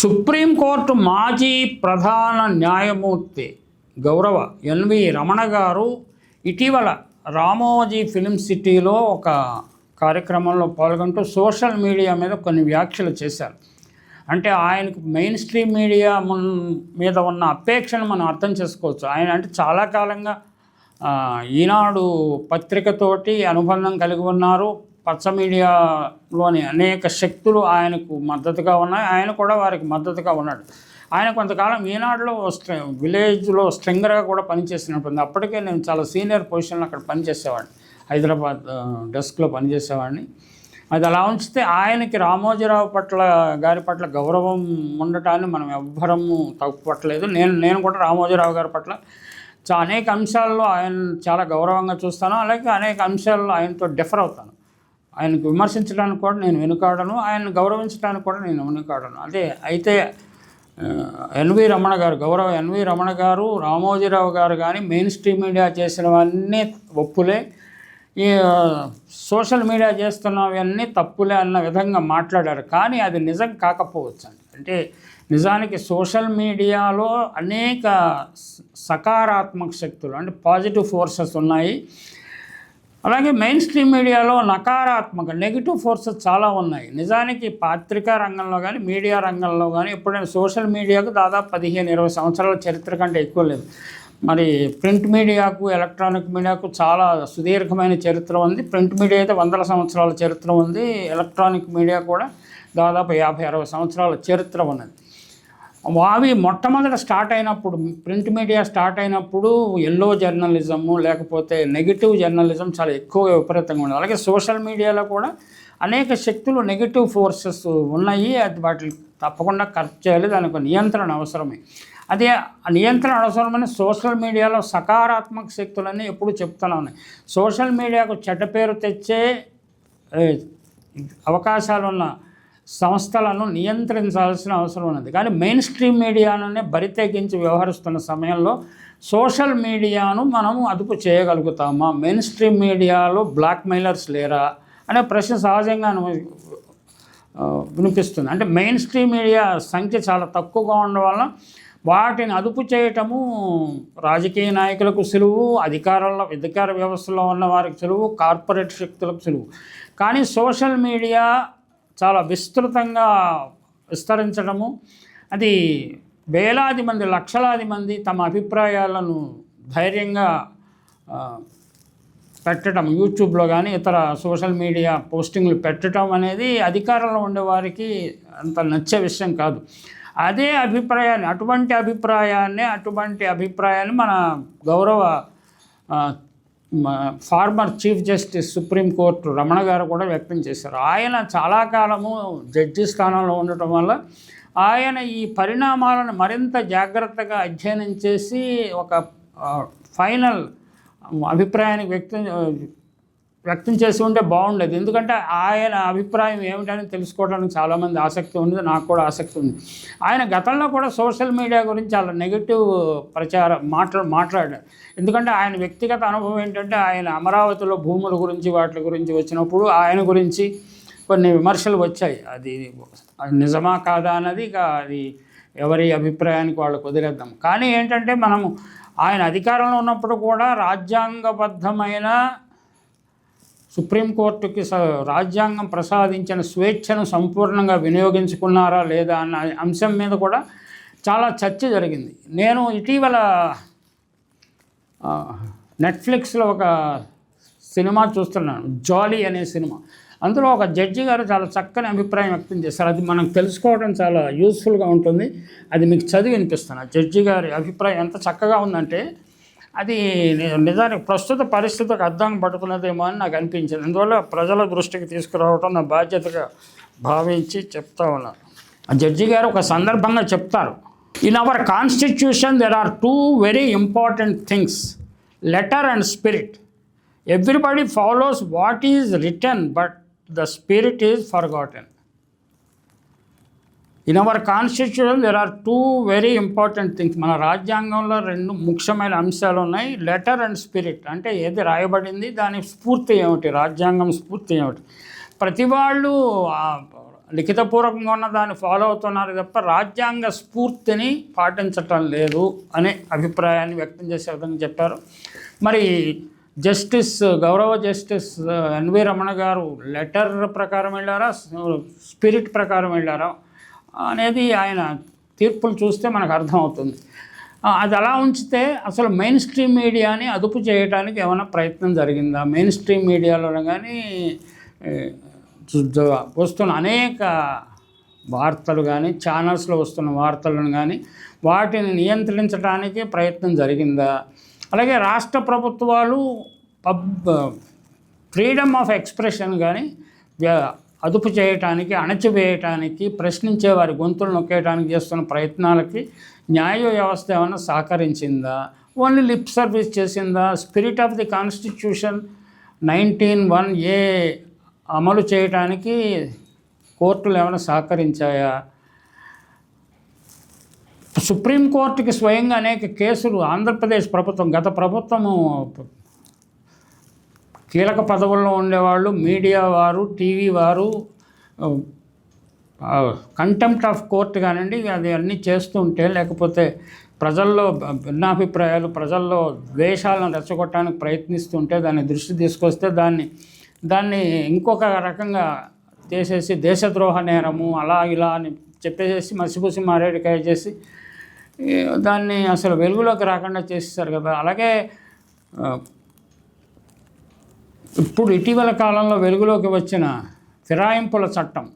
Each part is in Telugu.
సుప్రీంకోర్టు మాజీ ప్రధాన న్యాయమూర్తి గౌరవ ఎన్వి రమణ గారు ఇటీవల రామోజీ ఫిలిం సిటీలో ఒక కార్యక్రమంలో పాల్గొంటూ సోషల్ మీడియా మీద కొన్ని వ్యాఖ్యలు చేశారు. అంటే ఆయనకు మెయిన్ స్ట్రీమ్ మీడియా మున్ మీద ఉన్న అపేక్షను మనం అర్థం చేసుకోవచ్చు. ఆయన అంటే చాలా కాలంగా ఈనాడు పత్రికతోటి అనుబంధం కలిగి ఉన్నారు. పచ్చ మీడియాలోని అనేక శక్తులు ఆయనకు మద్దతుగా ఉన్నాయి. ఆయన కూడా వారికి మద్దతుగా ఉన్నాడు. ఆయన కొంతకాలం ఈనాడులో స్ట్ర విలేజ్లో స్ట్రింగర్గా కూడా పనిచేసినట్టుంది. అప్పటికే నేను చాలా సీనియర్ పొజిషన్లో అక్కడ పనిచేసేవాడిని. హైదరాబాద్ డెస్క్లో పనిచేసేవాడిని. అది అలా ఉంచితే ఆయనకి రామోజీరావు పట్ల గారి పట్ల గౌరవం ఉండటాన్ని మనం ఎవ్వరము తగ్గుపట్టలేదు నేను నేను కూడా రామోజీరావు గారి పట్ల అనేక అంశాల్లో ఆయన చాలా గౌరవంగా చూస్తాను. అలాగే అనేక అంశాల్లో ఆయనతో డిఫర్ అవుతాను. ఆయనకు విమర్శించడానికి కూడా నేను వెనుకాడను ఆయన గౌరవించడానికి కూడా నేను వెనుకాడను. అదే అయితే ఎన్వి రమణ గారు గౌరవ ఎన్వి రమణ గారు రామోజీరావు గారు కానీ మెయిన్ స్ట్రీమ్ మీడియా చేసినవన్నీ ఒప్పులే. ఈ సోషల్ మీడియా చేస్తున్నవన్నీ తప్పులే అన్న విధంగా మాట్లాడారు. కానీ అది నిజం కాకపోవచ్చు అండి అంటే నిజానికి సోషల్ మీడియాలో అనేక సకారాత్మక శక్తులు అంటే పాజిటివ్ ఫోర్సెస్ ఉన్నాయి. అలాగే మెయిన్ స్ట్రీమ్ మీడియాలో నకారాత్మక నెగిటివ్ ఫోర్సెస్ చాలా ఉన్నాయి. నిజానికి పాత్రికా రంగంలో కానీ మీడియా రంగంలో కానీ ఎప్పుడైనా సోషల్ మీడియాకు దాదాపు పదిహేను ఇరవై సంవత్సరాల చరిత్ర కంటే ఎక్కువ లేదు. మరి ప్రింట్ మీడియాకు ఎలక్ట్రానిక్ మీడియాకు చాలా సుదీర్ఘమైన చరిత్ర ఉంది. ప్రింట్ మీడియా అయితే వందల సంవత్సరాల చరిత్ర ఉంది. ఎలక్ట్రానిక్ మీడియా కూడా దాదాపు యాభై అరవై సంవత్సరాల చరిత్ర ఉన్నది. అవి మొట్టమొదట స్టార్ట్ అయినప్పుడు ప్రింట్ మీడియా స్టార్ట్ అయినప్పుడు ఎల్లో జర్నలిజము లేకపోతే నెగిటివ్ జర్నలిజం చాలా ఎక్కువ విపరీతంగా ఉండేది. అలాగే సోషల్ మీడియాలో కూడా అనేక శక్తులు నెగిటివ్ ఫోర్సెస్ ఉన్నాయి. అది వాటిని తప్పకుండా ఖర్చు చేయాలి. దానికి నియంత్రణ అవసరమే. అదే నియంత్రణ అవసరమని సోషల్ మీడియాలో సకారాత్మక శక్తులన్నీ ఎప్పుడు చెప్తూనే ఉన్నాయి. సోషల్ మీడియాకు చెడ్డ పేరు తెచ్చే అవకాశాలున్న సంస్థలను నియంత్రించాల్సిన అవసరం ఉన్నది. కానీ మెయిన్ స్ట్రీమ్ మీడియానే బరితెగించి వ్యవహరిస్తున్న సమయంలో సోషల్ మీడియాను మనము అదుపు చేయగలుగుతామా? మెయిన్ స్ట్రీమ్ మీడియాలో బ్లాక్ మెయిలర్స్ లేరా? అనే ప్రశ్న సహజంగా వినిపిస్తుంది. అంటే మెయిన్ స్ట్రీమ్ మీడియా సంఖ్య చాలా తక్కువగా ఉండడం వల్ల వాటిని అదుపు చేయటము రాజకీయ నాయకులకు సులువు అధికారంలో అధికార వ్యవస్థలో ఉన్న వారికి సులువు కార్పొరేట్ శక్తులకు సులువు. కానీ సోషల్ మీడియా చాలా విస్తృతంగా విస్తరించడము. అది వేలాది మంది లక్షలాది మంది తమ అభిప్రాయాలను ధైర్యంగా పెట్టడం యూట్యూబ్లో కానీ ఇతర సోషల్ మీడియా పోస్టింగ్లు పెట్టడం అనేది అధికారంలో ఉండేవారికి అంత నచ్చే విషయం కాదు. అదే అభిప్రాయాన్ని అటువంటి అభిప్రాయాన్ని అటువంటి అభిప్రాయాన్ని మన గౌరవ former chief justice supreme court Ramana garu కూడా వ్యక్తం చేశారు. ఆయన చాలా కాలము జడ్జి స్థానంలో ఉండటం వల్ల ఆయన ఈ పరిణామాలను మరింత జాగ్రత్తగా అధ్యయనం చేసి ఒక ఫైనల్ అభిప్రాయానికి వ్యక్తం వ్యక్తం చేసి ఉంటే బాగుండేది. ఎందుకంటే ఆయన అభిప్రాయం ఏమిటని తెలుసుకోవడానికి చాలామంది ఆసక్తి ఉంది నాకు కూడా ఆసక్తి ఉంది. ఆయన గతంలో కూడా సోషల్ మీడియా గురించి చాలా నెగిటివ్ ప్రచారం మాట్లా మాట్లాడారు. ఎందుకంటే ఆయన వ్యక్తిగత అనుభవం ఏంటంటే ఆయన అమరావతిలో భూముల గురించి వాటి గురించి వచ్చినప్పుడు ఆయన గురించి కొన్ని విమర్శలు వచ్చాయి. అది అది నిజమా కాదా అన్నది ఇక అది ఎవరి అభిప్రాయానికి వాళ్ళకు వదిలేద్దాం కానీ ఏంటంటే మనము ఆయన అధికారంలో ఉన్నప్పుడు కూడా రాజ్యాంగబద్ధమైన సుప్రీంకోర్టుకి స రాజ్యాంగం ప్రసాదించిన స్వేచ్ఛను సంపూర్ణంగా వినియోగించుకున్నారా లేదా అన్న అంశం మీద కూడా చాలా చర్చ జరిగింది. నేను ఇటీవల నెట్ఫ్లిక్స్లో ఒక సినిమా చూస్తున్నాను. జాలీ అనే సినిమా. అందులో ఒక జడ్జి గారు చాలా చక్కని అభిప్రాయం వ్యక్తం చేశారు. అది మనం తెలుసుకోవడం చాలా యూస్ఫుల్గా ఉంటుంది. అది మీకు చదివి వినిపిస్తాను. జడ్జి గారి అభిప్రాయం ఎంత చక్కగా ఉందంటే అది నిజానికి ప్రస్తుత పరిస్థితికి అర్థం పడుతున్నదేమో అని నాకు అనిపించింది. అందువల్ల ప్రజల దృష్టికి తీసుకురావటం నా బాధ్యతగా భావించి చెప్తా ఉన్నాను ఆ జడ్జి గారు ఒక సందర్భంగా చెప్తారు. In our constitution there are two very important things letter and spirit everybody follows what is written but the spirit is forgotten in our constitution there are two very important things మన రాజ్యాంగంలో రెండు ముఖ్యమైన అంశాలు ఉన్నాయి. లెటర్ అండ్ స్పిరిట్ అంటే ఏది రాయబడింది దాని స్ఫూర్తి ఏమిటి రాజ్యాంగం స్ఫూర్తి ఏమిటి. ప్రతి వాళ్ళు లిఖితపూర్వకంగా ఉన్న దాన్ని ఫాలో అవుతున్నారు తప్ప రాజ్యాంగ స్ఫూర్తిని పాటించటం లేదు అనే అభిప్రాయాన్ని వ్యక్తం చేసే విధంగా చెప్పారు. మరి జస్టిస్ గౌరవ జస్టిస్ ఎన్వి రమణ గారు లెటర్ ప్రకారం వెళ్ళారా స్పిరిట్ ప్రకారం వెళ్ళారా? అనేది ఆయన తీర్పులు చూస్తే మనకు అర్థమవుతుంది. అది అలా ఉంచితే అసలు మెయిన్ స్ట్రీమ్ మీడియాని అదుపు చేయడానికి ఏమైనా ప్రయత్నం జరిగిందా? మెయిన్ స్ట్రీమ్ మీడియాలో కానీ వస్తున్న అనేక వార్తలు కానీ ఛానల్స్లో వస్తున్న వార్తలను కానీ వాటిని నియంత్రించడానికి ప్రయత్నం జరిగిందా? అలాగే రాష్ట్ర ప్రభుత్వాలు పబ్ ఫ్రీడమ్ ఆఫ్ ఎక్స్ప్రెషన్ కానీ అదుపు చేయటానికి అణచివేయటానికి ప్రశ్నించే వారి గొంతులు నొక్కేయడానికి చేస్తున్న ప్రయత్నాలకి న్యాయ వ్యవస్థ ఏమైనా సహకరించిందా? ఓన్లీ లిప్ సర్వీస్ చేసిందా? Spirit of the constitution nineteen one A అమలు చేయటానికి కోర్టులు ఏమైనా సహకరించాయా? సుప్రీంకోర్టుకి స్వయంగా అనేక కేసులు ఆంధ్రప్రదేశ్ ప్రభుత్వం గత ప్రభుత్వము కీలక పదవుల్లో ఉండేవాళ్ళు మీడియా వారు టీవీ వారు కంటెంప్ట్ ఆఫ్ కోర్ట్ కానివ్వండి అది అన్నీ చేస్తుంటే లేకపోతే ప్రజల్లో భిన్నాభిప్రాయాలు ప్రజల్లో ద్వేషాలను రెచ్చగొట్టడానికి ప్రయత్నిస్తుంటే దాన్ని దృష్టి తీసుకొస్తే దాన్ని దాన్ని ఇంకొక రకంగా చేసేసి దేశద్రోహ నేరము అలా ఇలా అని చెప్పేసి మసిపూసి మారేడికాయ చేసి దాన్ని అసలు వెలుగులోకి రాకుండా చేసేసారు కదా. అలాగే ఇప్పుడు ఇటీవల కాలంలో వెలుగులోకి వచ్చిన ఫిరాయింపుల చట్టం.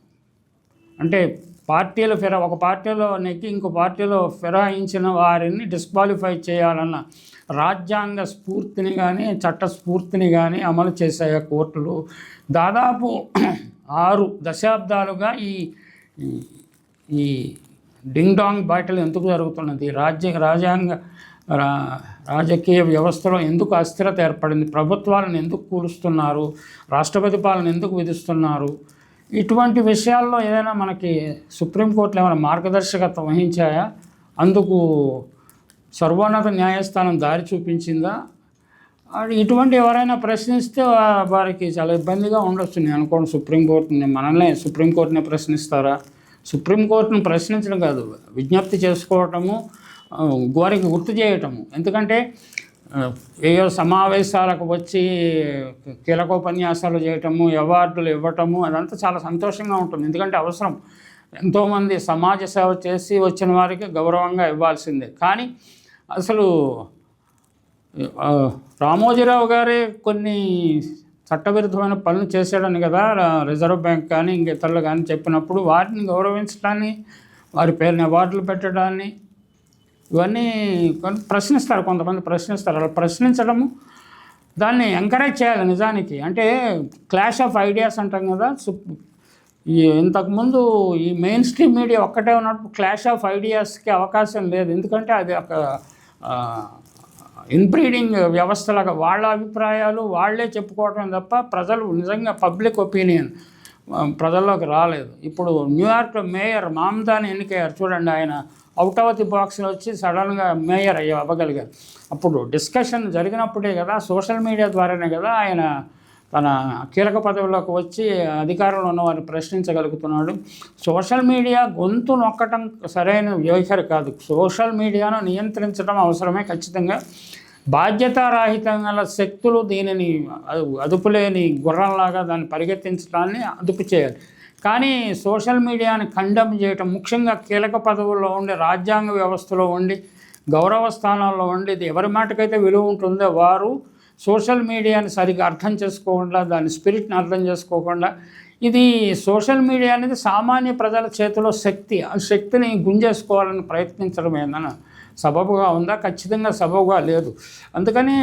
అంటే పార్టీలు ఫిరా ఒక పార్టీలో నెక్కి ఇంకో పార్టీలో ఫిరాయించిన వారిని డిస్క్వాలిఫై చేయాలన్న రాజ్యాంగ స్ఫూర్తిని కానీ చట్ట స్ఫూర్తిని కానీ అమలు చేశాయి కోర్టులు. దాదాపు ఆరు దశాబ్దాలుగా ఈ ఈ- డింగ్ డాంగ్ బాటలు ఎందుకు జరుగుతున్నది? రాజ్య రాజ్యాంగ రాజకీయ వ్యవస్థలో ఎందుకు అస్థిరత ఏర్పడింది? ప్రభుత్వాలను ఎందుకు కూలుస్తున్నారు? రాష్ట్రపతి పాలన ఎందుకు విధిస్తున్నారు? ఇటువంటి విషయాల్లో ఏదైనా మనకి సుప్రీంకోర్టులో ఏమైనా మార్గదర్శకత్వం వహించాయా? అందుకు సర్వోన్నత న్యాయస్థానం దారి చూపించిందా? ఇటువంటి ఎవరైనా ప్రశ్నిస్తే వారికి చాలా ఇబ్బందిగా ఉండొచ్చు. నేను అనుకోండి సుప్రీంకోర్టుని మనల్ని సుప్రీంకోర్టుని ప్రశ్నిస్తారా? సుప్రీంకోర్టును ప్రశ్నించడం కాదు విజ్ఞప్తి చేసుకోవటము ఆ, గోరికి గుర్తు చేయటము. ఎందుకంటే ఏయో సమావేశాలకు వచ్చి కీలకోపన్యాసాలు చేయటము అవార్డులు ఇవ్వటము అదంతా చాలా సంతోషంగా ఉంటుంది. ఎందుకంటే అవసరం. ఎంతోమంది సమాజ సేవ చేసి వచ్చిన వారికి గౌరవంగా ఇవ్వాల్సిందే. కానీ అసలు రామోజీరావు గారే కొన్ని చట్టవిరుద్ధమైన పనులు చేశాడని కదా రిజర్వ్ బ్యాంక్ కానీ ఇంక ఇతరులు కానీ చెప్పినప్పుడు వాటిని గౌరవించడాన్ని వారి పేరుని అవార్డులు పెట్టడాన్ని ఇవన్నీ ప్రశ్నిస్తారు కొంతమంది ప్రశ్నిస్తారు. అలా ప్రశ్నించడము దాన్ని ఎంకరేజ్ చేయాలి నిజానికి. అంటే క్లాష్ ఆఫ్ ఐడియాస్ అంటాం కదా ఈ ఇంతకుముందు ఈ మెయిన్ స్ట్రీమ్ మీడియా ఒక్కటే ఉన్నప్పుడు క్లాష్ ఆఫ్ ఐడియాస్కి అవకాశం లేదు. ఎందుకంటే అది ఒక ఇన్బ్రీడింగ్ వ్యవస్థలాగా వాళ్ళ అభిప్రాయాలు వాళ్ళే చెప్పుకోవటం తప్ప ప్రజలు నిజంగా పబ్లిక్ ఒపీనియన్ ప్రజల్లోకి రాలేదు. ఇప్పుడు న్యూయార్క్ మేయర్ మామ్దాని ఎన్నికయ్యారు. చూడండి ఆయన అవుట్ ఆఫ్ ది బాక్స్లో వచ్చి సడన్గా మేయర్ అయ్యి అవ్వగలిగారు. అప్పుడు డిస్కషన్ జరిగినప్పుడే కదా సోషల్ మీడియా ద్వారానే కదా ఆయన తన కీలక పదవిలోకి వచ్చి అధికారంలో ఉన్నవారిని ప్రశ్నించగలుగుతున్నాడు. సోషల్ మీడియా గొంతు నొక్కటం సరైన వైఖరి కాదు. సోషల్ మీడియాను నియంత్రించడం అవసరమే ఖచ్చితంగా. బాధ్యతారాహితంగా శక్తులు దీనిని అదుపులేని గుర్రంలాగా దాన్ని పరిగెత్తించడాన్ని అదుపు చేయాలి. కానీ సోషల్ మీడియాని ఖండం చేయటం ముఖ్యంగా కీలక పదవుల్లో ఉండి రాజ్యాంగ వ్యవస్థలో ఉండి గౌరవ స్థానాల్లో ఉండి ఇది ఎవరి మాటకైతే విలువ ఉంటుందో వారు సోషల్ మీడియాని సరిగ్గా అర్థం చేసుకోకుండా దాని స్పిరిట్ని అర్థం చేసుకోకుండా ఇది సోషల్ మీడియా అనేది సామాన్య ప్రజల చేతిలో శక్తి ఆ శక్తిని గుంజేసుకోవాలని ప్రయత్నించడం ఏందన్నా సబబుగా ఉందా? ఖచ్చితంగా సబబుగా లేదు. అందుకని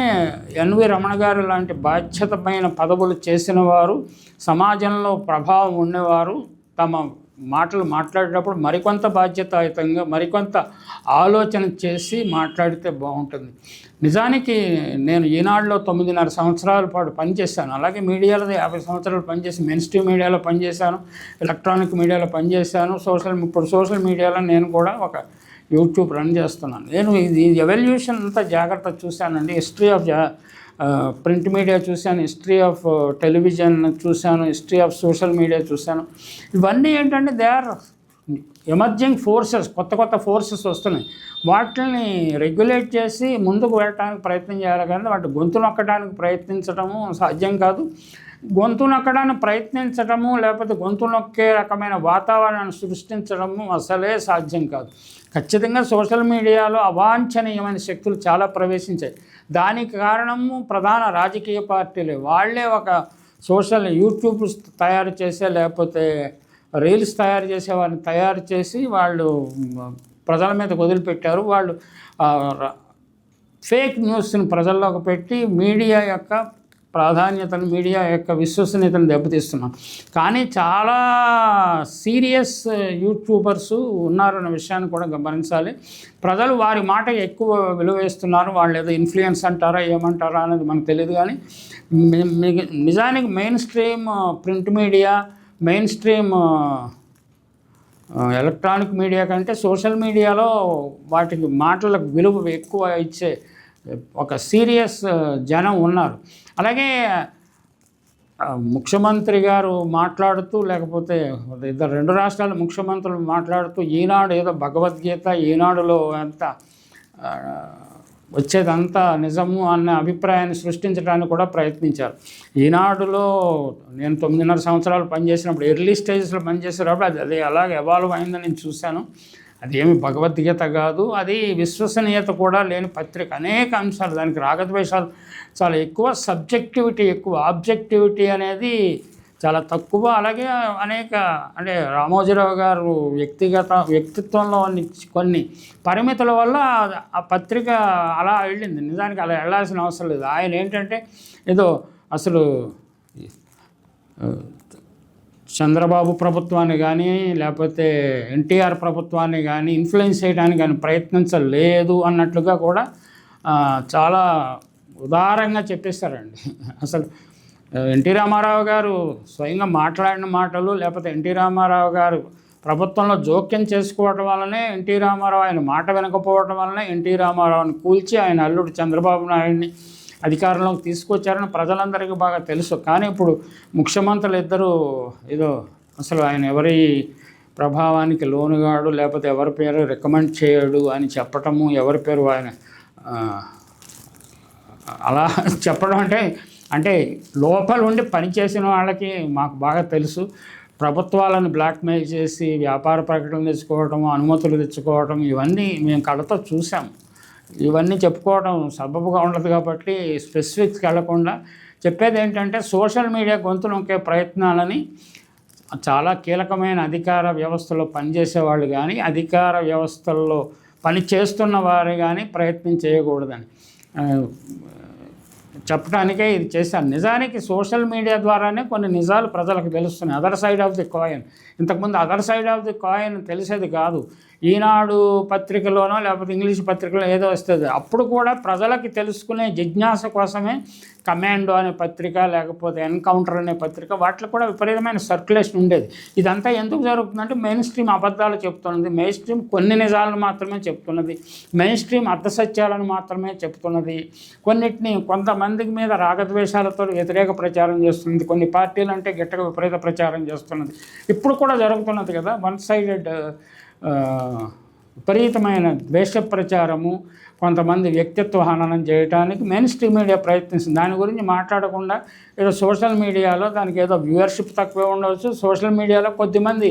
ఎన్వి రమణ గారు లాంటి బాధ్యతమైన పదవులు చేసిన వారు సమాజంలో ప్రభావం ఉండేవారు తమ మాటలు మాట్లాడేటప్పుడు మరికొంత బాధ్యతాయుతంగా మరికొంత ఆలోచన చేసి మాట్లాడితే బాగుంటుంది. నిజానికి నేను ఈనాడులో తొమ్మిదిన్నర సంవత్సరాల పాటు పనిచేశాను. అలాగే మీడియాలో యాభై సంవత్సరాలు పనిచేసి మెయిన్ స్ట్రీమ్ మీడియాలో పనిచేశాను ఎలక్ట్రానిక్ మీడియాలో పనిచేశాను సోషల్ ఇప్పుడు సోషల్ మీడియాలో నేను కూడా ఒక యూట్యూబ్ రన్ చేస్తున్నాను. నేను ఇది ఎవల్యూషన్ అంతా జాగ్రత్త చూశానండి. హిస్టరీ ఆఫ్ జా ప్రింట్ మీడియా చూశాను హిస్టరీ ఆఫ్ టెలివిజన్ చూశాను హిస్టరీ ఆఫ్ సోషల్ మీడియా చూశాను. ఇవన్నీ ఏంటంటే దే ఆర్ ఎమర్జింగ్ ఫోర్సెస్ కొత్త కొత్త ఫోర్సెస్ వస్తున్నాయి. వాటిని రెగ్యులేట్ చేసి ముందుకు వెళ్ళడానికి ప్రయత్నం చేయాలి కానీ వాటి గొంతు నొక్కడానికి ప్రయత్నించడము సాధ్యం కాదు. గొంతు నొక్కడానికి ప్రయత్నించడము లేకపోతే గొంతు నొక్కే రకమైన వాతావరణాన్ని సృష్టించడము అసలే సాధ్యం కాదు. ఖచ్చితంగా సోషల్ మీడియాలో అవాంఛనీయమైన శక్తులు చాలా ప్రవేశించాయి. దానికి కారణము ప్రధాన రాజకీయ పార్టీలే. వాళ్ళే ఒక సోషల్ యూట్యూబ్ తయారు చేసే లేకపోతే రీల్స్ తయారు చేసే వారిని తయారు చేసి వాళ్ళు ప్రజల మీద వదిలిపెట్టారు. వాళ్ళు ఫేక్ న్యూస్ని ప్రజల్లోకి పెట్టి మీడియా యొక్క ప్రాధాన్యతను మీడియా యొక్క విశ్వసనీయతను దెబ్బతీస్తున్నాం. కానీ చాలా సీరియస్ యూట్యూబర్స్ ఉన్నారన్న విషయాన్ని కూడా గమనించాలి. ప్రజలు వారి మాట ఎక్కువ విలువేస్తున్నారు. వాళ్ళు ఏదో ఇన్ఫ్లుయెన్స్ అంటారా ఏమంటారా అనేది మనకు తెలియదు కానీ నిజానికి mainstream print media mainstream electronic media కంటే సోషల్ మీడియాలో వాటికి మాటలకు విలువ ఎక్కువ ఇచ్చే ఒక సీరియస్ జనం ఉన్నారు. అలాగే ముఖ్యమంత్రి గారు మాట్లాడుతూ లేకపోతే ఇద్దరు రెండు రాష్ట్రాల ముఖ్యమంత్రులు మాట్లాడుతూ ఈనాడు ఏదో భగవద్గీత ఈనాడులో అంత వచ్చేదంతా నిజము అన్న అభిప్రాయాన్ని సృష్టించడానికి కూడా ప్రయత్నించారు. ఈనాడులో నేను తొమ్మిదిన్నర సంవత్సరాలు పనిచేసినప్పుడు ఎర్లీ స్టేజెస్లో పనిచేసేటప్పుడు అది అది అలాగే ఎవాల్వ్ అయిందని నేను చూశాను. అది ఏమి భగవద్గీత కాదు అది విశ్వసనీయత కూడా లేని పత్రిక. అనేక అంశాలు దానికి రాగద్వేషాలు చాలా ఎక్కువ సబ్జెక్టివిటీ ఎక్కువ. ఆబ్జెక్టివిటీ అనేది చాలా తక్కువ. అలాగే అనేక అంటే రామోజీరావు గారు వ్యక్తిగత వ్యక్తిత్వంలో కొన్ని పరిమితుల వల్ల ఆ పత్రిక అలా వెళ్ళింది. నిజానికి అలా వెళ్ళాల్సిన అవసరం లేదు. ఆయన ఏంటంటే ఏదో అసలు చంద్రబాబు ప్రభుత్వాన్ని కానీ లేకపోతే ఎన్టీఆర్ ప్రభుత్వాన్ని కానీ ఇన్ఫ్లుయెన్స్ చేయడానికి కానీ ప్రయత్నించలేదు అన్నట్లుగా కూడా చాలా ఉదారంగా చెప్పేస్తారండి అసలు ఎన్టీ రామారావు గారు స్వయంగా మాట్లాడిన మాటలు లేకపోతే ఎన్టీ రామారావు గారు ప్రభుత్వంలో జోక్యం చేసుకోవటం వల్లనే ఎన్టీ రామారావు ఆయన మాట వినకపోవటం వల్లనే ఎన్టీ రామారావుని కూల్చి ఆయన అల్లుడు చంద్రబాబు నాయుడిని అధికారంలోకి తీసుకొచ్చారని ప్రజలందరికీ బాగా తెలుసు. కానీ ఇప్పుడు ముఖ్యమంత్రులు ఇద్దరు ఏదో అసలు ఆయన ఎవరి ప్రభావానికి లోనుగాడు లేకపోతే ఎవరి పేరు రికమెండ్ చేయడు అని చెప్పటము ఎవరి పేరు ఆయన అలా చెప్పడం అంటే అంటే లోపల ఉండి పనిచేసిన వాళ్ళకి మాకు బాగా తెలుసు. ప్రభుత్వాలను బ్లాక్మెయిల్ చేసి వ్యాపార ప్రకటనలు తెచ్చుకోవడం అనుమతులు తెచ్చుకోవడం ఇవన్నీ మేము కళ్ళతో చూసాం ఇవన్నీ చెప్పుకోవడం సబబుగా ఉండదు కాబట్టి స్పెసిఫిక్స్కి వెళ్ళకుండా చెప్పేది ఏంటంటే సోషల్ మీడియా గొంతు నొక్కే ప్రయత్నాలని చాలా కీలకమైన అధికార వ్యవస్థలో పనిచేసే వాళ్ళు కానీ అధికార వ్యవస్థల్లో పని చేస్తున్న వారు కానీ ప్రయత్నం చేయకూడదని. చెప్పడానికే ఇది చేశాను నిజానికి సోషల్ మీడియా ద్వారానే కొన్ని నిజాలు ప్రజలకు తెలుస్తున్నాయి. Other side of the coin. ఇంతకుముందు other side of the coin తెలిసేది కాదు. ఈనాడు పత్రికలోనో లేకపోతే ఇంగ్లీష్ పత్రికలో ఏదో వస్తుంది. అప్పుడు కూడా ప్రజలకి తెలుసుకునే జిజ్ఞాస కోసమే కమాండో అనే పత్రిక లేకపోతే ఎన్కౌంటర్ అనే పత్రిక వాటిలో కూడా విపరీతమైన సర్క్యులేషన్ ఉండేది. ఇదంతా ఎందుకు జరుగుతుందంటే మెయిన్ స్ట్రీమ్ అబద్ధాలు చెప్తున్నది. మెయిన్ స్ట్రీమ్ కొన్ని నిజాలను మాత్రమే చెప్తున్నది. మెయిన్ స్ట్రీమ్ అర్ధసత్యాలను మాత్రమే చెప్తున్నది. కొన్నిటిని కొంతమందికి మీద రాగద్వేషాలతో వ్యతిరేక ప్రచారం చేస్తుంది కొన్ని పార్టీలు అంటే గట్టిగా విపరీత ప్రచారం చేస్తున్నది. ఇప్పుడు కూడా జరుగుతున్నది కదా వన్ సైడెడ్ విపరీతమైన ద్వేష ప్రచారము కొంతమంది వ్యక్తిత్వ హననం చేయడానికి మెయిన్ స్ట్రీమ్ మీడియా ప్రయత్నిస్తుంది. దాని గురించి మాట్లాడకుండా ఏదో సోషల్ మీడియాలో దానికి ఏదో వ్యూవర్షిప్ తక్కువే ఉండవచ్చు. సోషల్ మీడియాలో కొద్దిమంది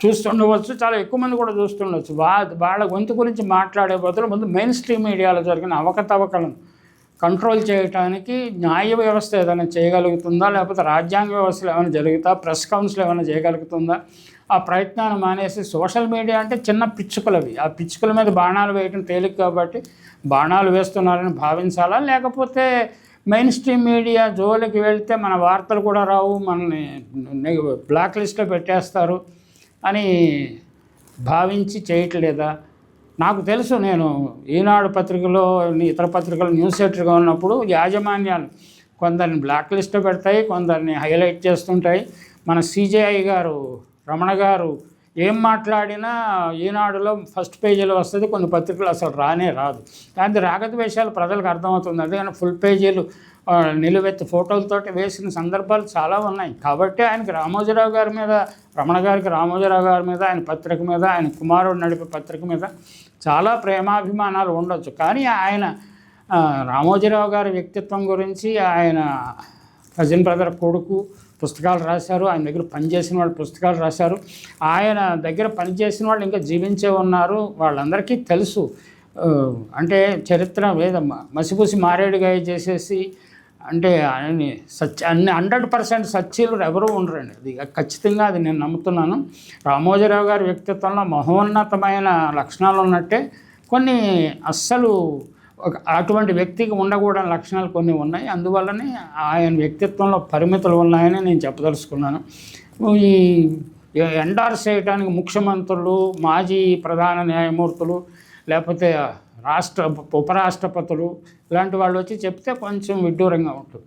చూస్తుండవచ్చు. చాలా ఎక్కువ మంది కూడా చూస్తుండవచ్చు వా వాళ్ళ గొంతు గురించి మాట్లాడే బదులు ముందు మెయిన్ స్ట్రీమ్ మీడియాలో జరిగిన అవకతవకలను కంట్రోల్ చేయడానికి న్యాయ వ్యవస్థ ఏదైనా చేయగలుగుతుందా? లేకపోతే రాజ్యాంగ వ్యవస్థలు ఏమైనా జరుగుతా ప్రెస్ కౌన్సిల్ ఏమైనా చేయగలుగుతుందా? ఆ ప్రయత్నాన్ని మానేసి సోషల్ మీడియా అంటే చిన్న పిచ్చుకలవి. ఆ పిచ్చుకల మీద బాణాలు వేయడం తేలిక కాబట్టి బాణాలు వేస్తున్నారని భావించాలా? లేకపోతే మెయిన్ స్ట్రీమ్ మీడియా జోలికి వెళ్తే మన వార్తలు కూడా రావు మనల్ని బ్లాక్ లిస్ట్లో పెట్టేస్తారు అని భావించి చేయట్లేదా? నాకు తెలుసు నేను ఈనాడు పత్రికలో ఇతర పత్రికలు న్యూస్ ఎడిటర్గా ఉన్నప్పుడు యాజమాన్యాలు కొందరిని బ్లాక్ లిస్ట్లో పెడతాయి కొందరిని హైలైట్ చేస్తుంటాయి. మన సిజేఐ గారు రమణ గారు ఏం మాట్లాడినా ఈనాడులో ఫస్ట్ పేజీలో వస్తుంది కొన్ని పత్రికలు అసలు రానే రాదు. కానీ రాగత విషయాలు ప్రజలకు అర్థమవుతుంది. అందుకని ఫుల్ పేజీలు నిలువెత్తి ఫోటోలతోటి వేసిన సందర్భాలు చాలా ఉన్నాయి. కాబట్టి ఆయనకి రామోజీరావు గారి మీద రమణ గారికి రామోజీరావు గారి మీద ఆయన పత్రిక మీద ఆయన కుమారుడు నడిపే పత్రిక మీద చాలా ప్రేమాభిమానాలు ఉండొచ్చు. కానీ ఆయన రామోజీరావు గారి వ్యక్తిత్వం గురించి ఆయన కజిన్ బ్రదర్ కొడుకు పుస్తకాలు రాశారు. ఆయన దగ్గర పనిచేసిన వాళ్ళు పుస్తకాలు రాశారు. ఆయన దగ్గర పనిచేసిన వాళ్ళు ఇంకా జీవించే ఉన్నారు. వాళ్ళందరికీ తెలుసు. అంటే చరిత్ర లేదమ్మా మసిపూసి మారేడుగా చేసేసి అంటే ఆయన సత్య అన్ని హండ్రెడ్ పర్సెంట్ సత్యులు ఎవరూ ఉండరండి. అది ఖచ్చితంగా అది నేను నమ్ముతున్నాను. రామోజీరావు గారి వ్యక్తిత్వంలో మహోన్నతమైన లక్షణాలు ఉన్నట్టే కొన్ని అస్సలు అటువంటి వ్యక్తికి ఉండకూడని లక్షణాలు కొన్ని ఉన్నాయి. అందువల్లనే ఆయన వ్యక్తిత్వంలో పరిమితులు ఉన్నాయని నేను చెప్పదలుచుకున్నాను. ఈ ఎండార్స్ చేయడానికి ముఖ్యమంత్రులు మాజీ ప్రధాన న్యాయమూర్తులు లేకపోతే రాష్ట్ర ఉపరాష్ట్రపతులు ఇలాంటి వాళ్ళు వచ్చి చెప్తే కొంచెం విడ్డూరంగా ఉంటుంది.